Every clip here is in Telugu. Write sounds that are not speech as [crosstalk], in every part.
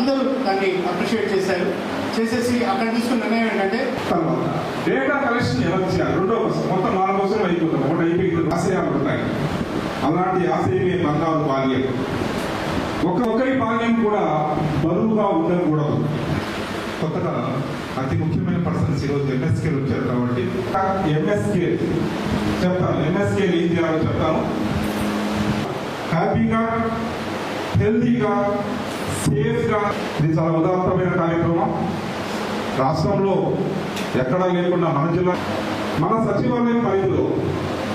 అందరూ దాన్ని అప్రిషియేట్ చేశారు. చేసేసి అక్కడ తీసుకున్న నిర్ణయం ఏంటంటే తర్వాత డేటా కలెక్షన్ ఎలా చేయాలి రెండో కోసం మొత్తం నాలుగు కోసం అయిపోతుంది ఒకటి అయిపోయింది ఆశయాలు ఉంటాయి. అలాంటి ఆశయమే బంగారు బాల్యం. ఒక ఒకరి బాల్యం కూడా బరువుగా ఉండకూడదు. కొత్తగా అతి ముఖ్యమైన పర్సన్స్ ఈరోజు ఎంఎస్కే వచ్చారు కాబట్టి. ఎంఎస్కే చెప్తాను. ఎంఎస్కే ఏం చేయాలో చెప్తాను. హ్యాపీగా హెల్తీగా సేఫ్గా. ఇది చాలా ఉదాత్తమైన కార్యక్రమం. రాష్ట్రంలో ఎక్కడా లేకుండా మన జిల్లా మన సచివాలయం పరిధిలో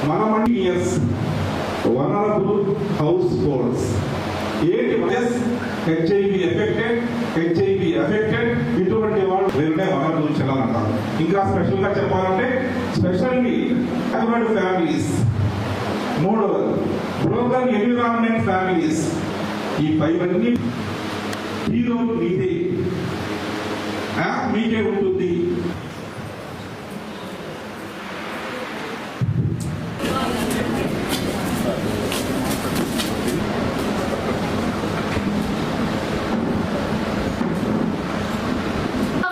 మన money years vulnerable households ఏంటి ఎస్ హెచ్ఐవి ఎఫెక్టెడ్ హెచ్ఐవి ఎఫెక్టెడ్. ఇటువంటి వాళ్ళు వేరే వనరులు చెల్లాలంటారు ఇంకా స్పెషల్గా చెప్పాలంటే స్పెషల్లీ హ్యాబర్డ్ ఫ్యామిలీస్. మూడవది బ్రోకన్ ఎన్విరాన్మెంట్ ఫ్యామిలీస్ ఈ పైవన్నీ హీరో మీదే. మీకే ఉంటుంది.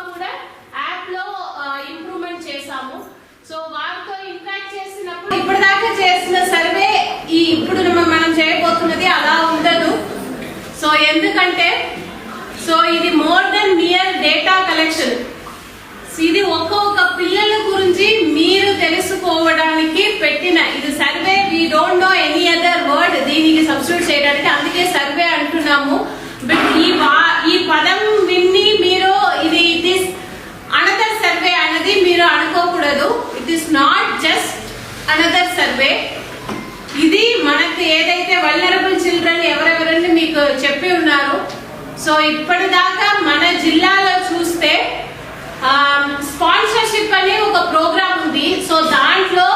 కూడా యాప్లో ఇంప్రూవ్మెంట్ చేశాము. సో వారితో ఇంటరాక్ట్ చేసినప్పుడు ఇప్పటిదాకా చేసిన సర్వే ఈ ఇప్పుడు మనం సో ఎందుకంటే సో ఇది more than mere data collection. ఇది ఒక్కొక్క పిల్లల గురించి మీరు తెలుసుకోవడానికి పెట్టిన ఇది survey we don't know any other word దీనికి సబ్స్టిట్యూట్ చేయడానికి. అందుకే సర్వే అంటున్నాము. బట్ ఈ వా- ఈ పదం విన్ని మీరు ఇది ఇట్ ఈస్ అనదర్ సర్వే అనేది మీరు అనుకోకూడదు. It is not just another survey. ఇది మనకి ఏదైతే వల్నరబుల్ చిల్డ్రన్ ఎవరెవరు ఇప్పటిదాకా మన జిల్లాలో చూస్తే స్పాన్సర్షిప్ అనే ఒక ప్రోగ్రామ్ ఉంది. సో దాంట్లో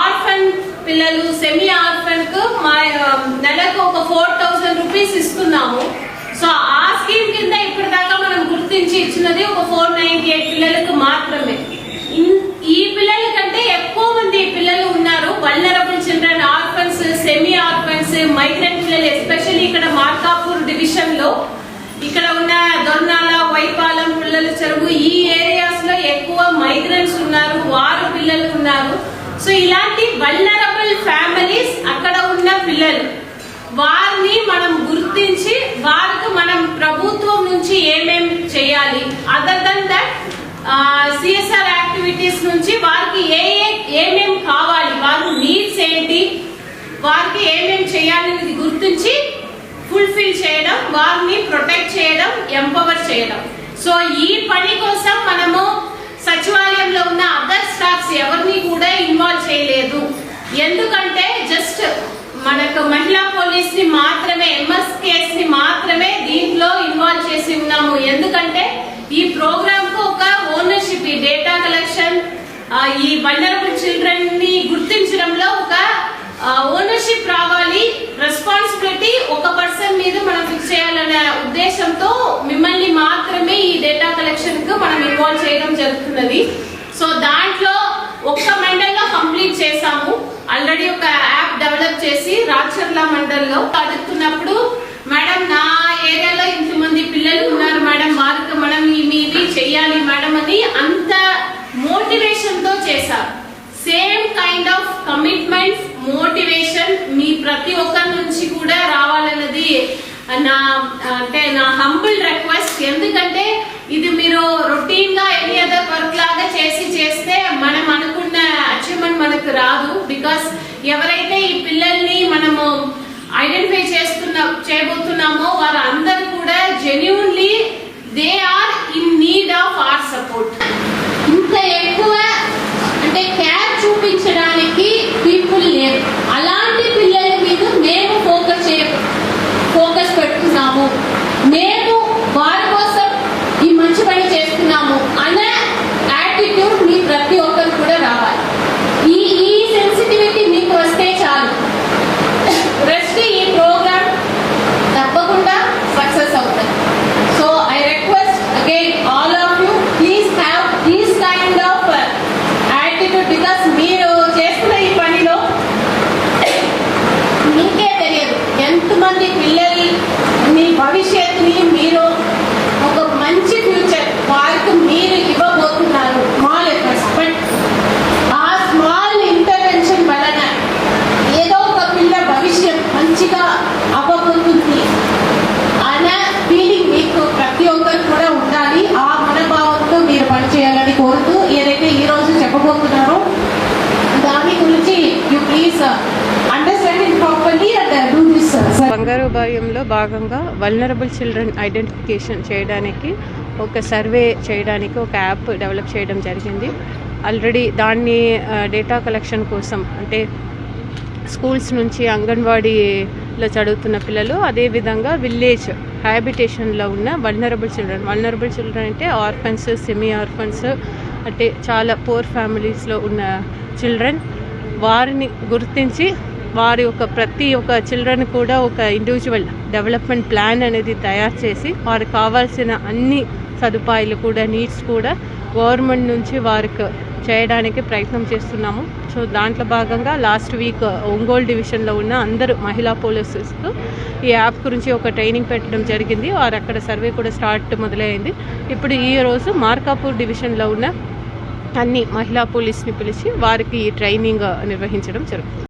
ఆర్ఫన్ పిల్లలు సెమీ ఆర్ఫన్కు మా నెలకు ఒక ఫోర్ థౌసండ్ రూపీస్ ఇస్తున్నాము. సో ఆ స్కీమ్ కింద ఇప్పటిదాకా మనం గుర్తించి ఇచ్చినది ఒక ఫోర్ నైన్టీ ఎయిట్ పిల్లలకు మాత్రమే. ఈ పిల్లల కంటే ఎక్కువ మంది పిల్లలు ఉన్నారు. Vulnerable children orphans semi orphans migrant పిల్లలు ఎస్పెషల్లీ ఇక్కడ మార్కాపూర్ డివిజన్లో ఇక్కడ ఉన్న దొర్నాల వైపాలెం పిల్లల చెరువు ఈ ఏరియాస్లో ఎక్కువ మైగ్రెంట్స్ ఉన్నారు వారు పిల్లలు ఉన్నారు. సో ఇలాంటి వల్నరబుల్ ఫ్యామిలీస్ అక్కడ ఉన్న పిల్లలు వారిని మనం గుర్తించి వారికి మనం ప్రభుత్వం నుంచి ఏమేమి చేయాలి? Other than that CSR activities నుంచి వారికి ఏ ఏ- ఏమేం కావాలి వారి నీడ్స్ ఏంటి వారికి ఏమేం చేయాలనేది గుర్తించి ఫుల్ఫిల్ చేయడం వారిని ప్రొటెక్ట్ చేయడం ఎంపవర్ చేయడం. సో ఈ పని కోసం మనము సచివాలయంలో ఉన్న అదర్ స్టాఫ్స్ ఎవరిని కూడా ఇన్వాల్వ్ చేయలేదు. ఎందుకంటే జస్ట్ మనకు మహిళా పోలీస్ని మాత్రమే ఎంఎస్ కేస్ని మాత్రమే దీంట్లో ఇన్వాల్వ్ చేసి ఉన్నాము. ఎందుకంటే ఈ ప్రోగ్రామ్కు ఒక ఓనర్షిప్ ఈ డేటా కలెక్షన్ ఈ వండరబుల్ చిల్డ్రన్ని గుర్తించడంలో ఒక ఓనర్షిప్ రావాలి రెస్పాన్స్ ఒక పర్సన్ మీద మనం ఫిక్స్ చేయాలనే ఉద్దేశంతో మిమ్మల్ని మాత్రమే ఈ డేటా కలెక్షన్కు మనం ఇన్వాల్వ్ చేయడం జరుగుతున్నది. సో దాంట్లో ఒక్క మండల్లో కంప్లీట్ చేసాము ఆల్రెడీ ఒక యాప్ డెవలప్ చేసి రాచర్ల మండల్లో అడుగుతున్నప్పుడు మేడం నా ఏరియాలో ఇంతమంది పిల్లలు ఉన్నారు మేడం వారికి మనం మీది చెయ్యాలి మేడం అని అంత మోటివేషన్తో చేశారు. Same kind of commitment motivation మీ ప్రతి ఒక్కరి నుంచి కూడా రావాలన్నది నా హంబుల్ రిక్వెస్ట్ ఎందుకంటే ఇది మీరు రొటీన్గా ఎనీ అదర్ వర్క్ లాగా చేసి చేస్తే మనం అనుకున్న అచీవ్మెంట్ మనకు రాదు. బికాస్ ఎవరైతే ఈ పిల్లల్ని మనము ఐడెంటిఫై చేస్తున్న చేయబోతున్నామో వారు అందరూ కూడా genuinely they are in need of our support ఇంత ఎక్కువ అంటే కేర్ చూపించడానికి పీపుల్ లేరు. అలాంటి పిల్లల మీద మేము ఫోకస్ చేయ ఫోకస్ పెడుతున్నాము మేము వారి కోసం ఈ మంచి పని చేస్తున్నాము అనే యాటిట్యూడ్ మీ ప్రతి ఒక్కరు కూడా రావాలి. ఈ ఈ సెన్సిటివిటీ మీకు వస్తే చాలు. రెస్ట్ ఈ ప్రోగ్రామ్ తప్పకుండా సక్సెస్ అవుతుంది. So I request again all of you please have these kind of attitude because మీరు చేస్తున్న ఈ పనిలో [coughs] మీకే తెలియదు. ఎంతమంది పిల్లలు మీ భవిష్యత్తుని మీరు బంగారుబాయంలో భాగంగా వల్నరబుల్ చిల్డ్రన్ ఐడెంటిఫికేషన్ చేయడానికి ఒక సర్వే చేయడానికి ఒక యాప్ డెవలప్ చేయడం జరిగింది. ఆల్రెడీ దాన్ని డేటా కలెక్షన్ కోసం అంటే స్కూల్స్ నుంచి అంగన్వాడీలో చదువుతున్న పిల్లలు అదేవిధంగా విలేజ్ హ్యాబిటేషన్లో ఉన్న వల్నరబుల్ చిల్డ్రన్ వల్నరబుల్ చిల్డ్రన్ అంటే ఆర్ఫన్స్ సెమీ ఆర్ఫన్స్ అంటే చాలా పూర్ ఫ్యామిలీస్లో ఉన్న చిల్డ్రన్ వారిని గుర్తించి వారి యొక్క ప్రతి ఒక్క చిల్డ్రన్ కూడా ఒక ఇండివిజువల్ డెవలప్మెంట్ ప్లాన్ అనేది తయారు చేసి వారికి కావాల్సిన అన్ని సదుపాయాలు కూడా నీడ్స్ కూడా గవర్నమెంట్ నుంచి వారికి చేయడానికి ప్రయత్నం చేస్తున్నాము. సో దాంట్లో భాగంగా లాస్ట్ వీక్ ఒంగోలు డివిజన్లో ఉన్న అందరు మహిళా పోలీసెస్కు ఈ యాప్ గురించి ఒక ట్రైనింగ్ పెట్టడం జరిగింది. వారు అక్కడ సర్వే కూడా స్టార్ట్ మొదలైంది. ఇప్పుడు ఈ రోజు మార్కాపూర్ డివిజన్లో ఉన్న అన్ని మహిళా పోలీస్ని పిలిచి వారికి ఈ ట్రైనింగ్ నిర్వహించడం జరుగుతుంది.